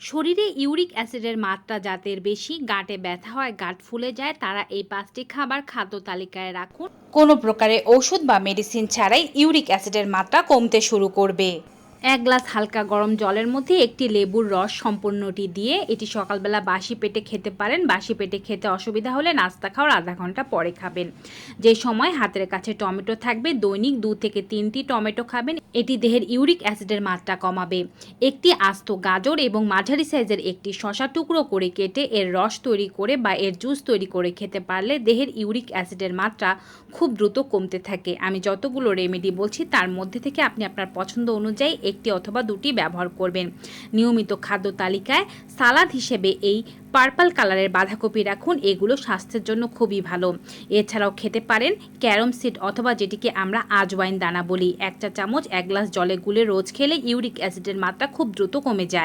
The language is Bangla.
শরীরে ইউরিক অ্যাসিডের মাত্রা যাদের বেশি, গাঁটে ব্যথা হয়, গাঁট ফুলে যায়, তারা এই পাঁচটি খাবার খাদ্য তালিকায় রাখুন। কোনো প্রকারে ওষুধ বা মেডিসিন ছাড়াই ইউরিক অ্যাসিডের মাত্রা কমতে শুরু করবে। এক গ্লাস হালকা গরম জলের মধ্যে একটি লেবুর রস সম্পূর্ণটি দিয়ে এটি সকালবেলা বাসি পেটে খেতে পারেন। বাসি পেটে খেতে অসুবিধা হলে নাস্তা খাওয়ার আধা ঘণ্টা পরে খাবেন। যে সময় হাতের কাছে টমেটো থাকবে, দৈনিক দু থেকে তিনটি টমেটো খাবেন। এটি দেহের ইউরিক অ্যাসিডের মাত্রা কমাবে। একটি আস্ত গাজর এবং মাঝারি সাইজের একটি শশা টুকরো করে কেটে এর রস তৈরি করে বা এর জুস তৈরি করে খেতে পারলে দেহের ইউরিক অ্যাসিডের মাত্রা খুব দ্রুত কমতে থাকে। আমি যতগুলো রেমেডি বলছি, তার মধ্যে থেকে আপনি আপনার পছন্দ অনুযায়ী একটি অথবা দুটি ব্যবহার করবেন। নিয়মিত খাদ্য তালিকায় সালাদ হিসেবে এই পার্পল কালারের বাঁধাকপি রাখুন, এগুলো স্বাস্থ্যের জন্য খুবই ভালো। এছাড়াও খেতে পারেন ক্যারম সিড অথবা যেটিকে আমরা আজওয়াইন দানা বলি। এক চা চামচ এক গ্লাস জলে গুলে রোজ খেলে ইউরিক অ্যাসিডের মাত্রা খুব দ্রুত কমে যায়।